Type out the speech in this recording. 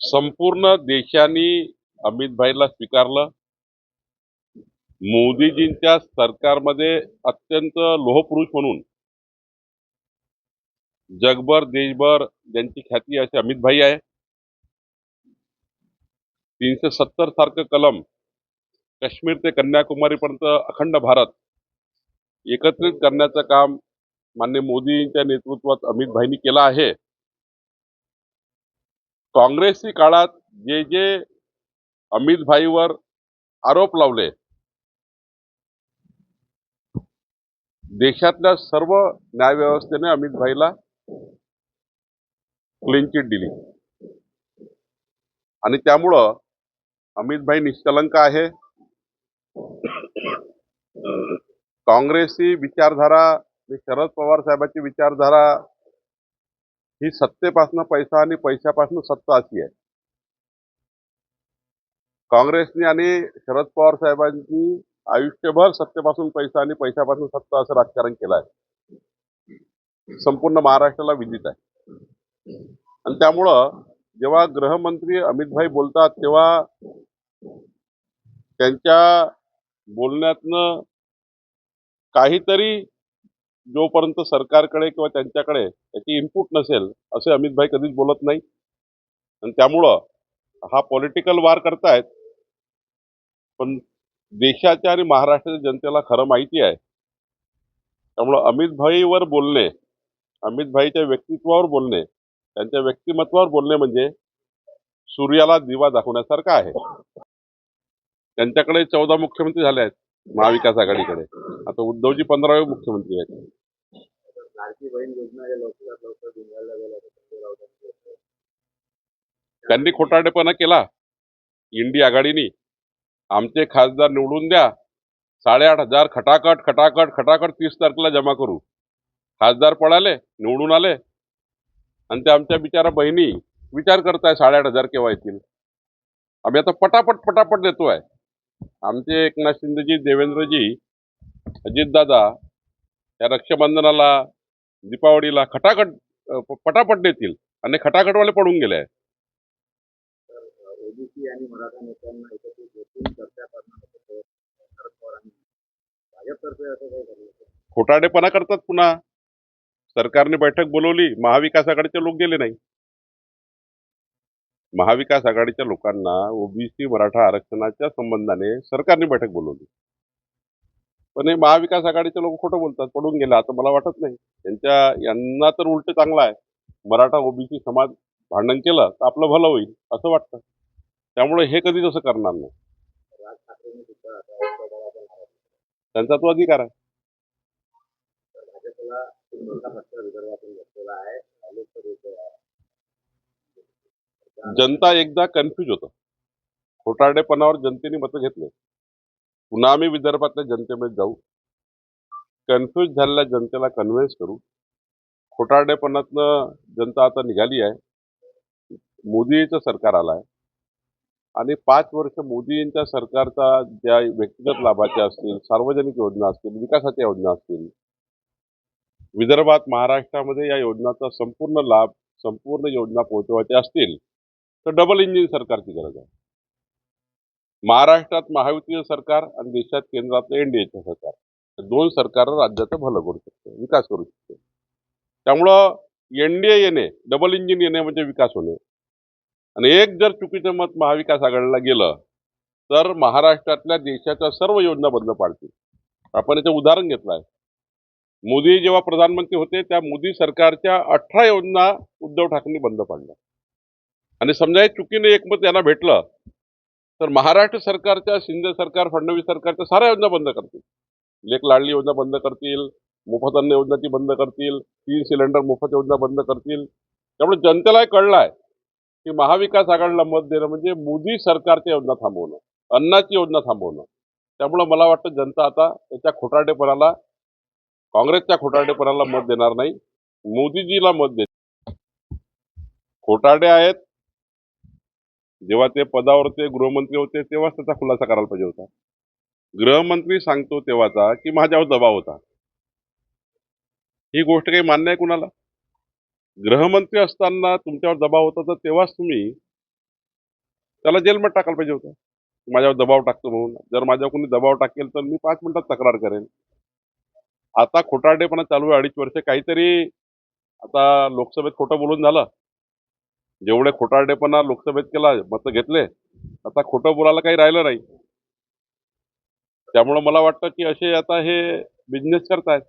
संपूर्ण देशाने अमित भाईला स्वीकारलं. मोदीजींच्या सरकारमध्ये अत्यंत लोहपुरुष म्हणून जगभर देशभर ज्यांची ख्याती असे अमित भाई आहे. तीनशे सत्तर सारखं कलम काश्मीर ते कन्याकुमारीपर्यंत अखंड भारत एकत्रित करण्याचं काम मान्य मोदींच्या नेतृत्वात अमित भाईंनी केलं आहे. काँग्रेसची काळात जे जे अमित भाईवर आरोप लावले देशातल्या सर्व न्यायव्यवस्थेने अमित भाईला क्लीन चिट दिली. आणि त्यामुळं अमित भाई निष्कलंक आहे. काँग्रेसची विचारधारा शरद पवार साहेबांची विचारधारा ही सत्तेपासून पैसा आणि पैशापासून सत्ता अशी आहे. काँग्रेसने आणि शरद पवार साहेबांनी आयुष्यभर सत्तेपासून पैसा आणि पैशापासून सत्ता असं राजकारण केलं आहे. संपूर्ण महाराष्ट्राला विदित आहे. आणि त्यामुळं जेव्हा गृहमंत्री अमितभाई बोलतात तेव्हा त्यांच्या बोलण्यातनं काहीतरी जोपर्यंत सरकारकडे किंवा त्यांच्याकडे त्याची इनपुट नसेल असे अमित भाई कधीच बोलत नाही. आणि त्यामुळं हा पॉलिटिकल वार करतायत. पण देशाच्या आणि महाराष्ट्राच्या जनतेला खरं माहिती आहे. त्यामुळं अमित भाईवर बोलणे अमित भाईच्या व्यक्तित्वावर बोलणे त्यांच्या व्यक्तिमत्वावर बोलणे म्हणजे सूर्याला दिवा दाखवण्यासारखं आहे. त्यांच्याकडे चौदा मुख्यमंत्री झाले आहेत महाविकास आघाडीकडे. आता उद्धवजी पंधरावे मुख्यमंत्री आहेत. लाडकी बहीण योजना लवकरात लवकर जिल्ह्याला गेल्या संजय त्यांनी खोटारडेपणा केला. इंडी आघाडीनी आमचे खासदार निवडून द्या. साडेआठ हजार खटाखट खटाखट खटाखट तीस तारखेला जमा करू. खासदार पळाले निवडून आले. आणि ते आमच्या बिचारा बहिणी विचार करताय साडेआठ हजार केव्हा येतील? आम्ही आता पटापट पटापट देतोय. आमचे एकनाथ शिंदेजी देवेंद्रजी अजितदादा या रक्षाबंधनाला दीपावलीला खटाखट पटापट देतील आणि खटाखटवाले पडून गेले. आहेत ओबीसी आणि मराठा नेत्यांना एकत्रित बसून चर्चा करणार होतं शरद पवारांनी भाजपतर्फे असं काही करण्यात खोटारडेपणा करतात पुन्हा. सरकारने बैठक बोलवली महाविकास आघाडीचे लोक गेले नाही. महाविकास आघाडीच्या लोकांना ओबीसी मराठा आरक्षणाच्या संबंधाने सरकारने बैठक बोलवली. पण हे महाविकास आघाडीचे लोक खोटं बोलतात पडून गेले. आता मला वाटत नाही. त्यांच्या यांना तर उलट चांगला आहे. मराठा ओबीसी समाज भांडण केलं तर आपलं भलं होईल असं वाटतं. त्यामुळे हे कधी तसं करणार नाही. त्यांचा तो अधिकार आहे. जनता एकदा कन्फ्यूज होतं. खोटारडेपणावर जनतेने मतं घेतले. पुन्हा आम्ही विदर्भातल्या जनतेमध्ये जाऊ कन्फ्यूज झालेल्या जनतेला कन्व्हिन्स करू. खोटारडेपणातनं जनता आता निघाली आहे. मोदीचं सरकार आलं आहे आणि पाच वर्ष मोदींच्या सरकारचा ज्या व्यक्तिगत लाभाच्या असतील सार्वजनिक योजना असतील विकासाच्या योजना असतील विदर्भात महाराष्ट्रामध्ये या योजनाचा संपूर्ण लाभ संपूर्ण योजना पोहोचवायच्या असतील तर डबल इंजिन सरकारची गरज आहे. महाराष्ट्रात महायुतीचं सरकार आणि देशात केंद्रातलं एनडीएचं सरकार. दोन सरकार राज्याचं भलं करू शकतं विकास करू शकते. त्यामुळं एनडीए येणे डबल इंजिन येणे म्हणजे विकास होणे. आणि एक जर चुकीचं मत महाविकास आघाडीला गेलं तर महाराष्ट्रातल्या देशाच्या सर्व योजना बंद पाडतील. आपण याचं उदाहरण घेतलं आहे. मोदी जेव्हा प्रधानमंत्री होते त्या मोदी सरकारच्या अठरा योजना उद्धव ठाकरेंनी बंद पाडल्या. आणि समजा हे चुकीने एकमत यांना भेटलं तर महाराष्ट्र सरकारच्या शिंदे सरकार फडणवीस सरकारच्या साऱ्या योजना बंद करतील. लेख लाडली योजना बंद करतील मोफत अन्न योजना ती बंद करतील तीन सिलेंडर मोफत योजना बंद करतील. त्यामुळे जनतेला हे कळलं आहे की महाविकास आघाडीला मत देणं म्हणजे मोदी सरकारच्या योजना थांबवणं अन्नाची योजना थांबवणं. त्यामुळं मला वाटतं जनता आता त्याच्या खोटारडेपणाला काँग्रेसच्या खोटारडेपणाला मत देणार नाही मोदीजीला मत देत खोटारडे आहेत जेव्हा ते पदावर होते गृहमंत्री होते तेव्हाच त्याचा खुलासा करायला पाहिजे होता. गृहमंत्री सांगतो तेव्हाचा की माझ्यावर दबाव होता. ही गोष्ट काही मान्य आहे कुणाला? गृहमंत्री असताना तुमच्यावर दबाव होता तर तेव्हाच तुम्ही त्याला जेलमध्ये टाकायला पाहिजे होतं. माझ्यावर दबाव टाकतो म्हणून. जर माझ्यावर कोणी दबाव टाकेल तर मी पाच मिनिटात तक्रार करेन. आता खोटारडेपणा चालू आहे अडीच वर्ष काहीतरी आता लोकसभेत खोटं बोलून झालं. जेवढे खोटारडेपणा लोकसभेत केला मत घेतले आता खोटं बोलायला काही राहिलं नाही. त्यामुळं मला वाटतं की असे आता हे बिझनेस करतायत.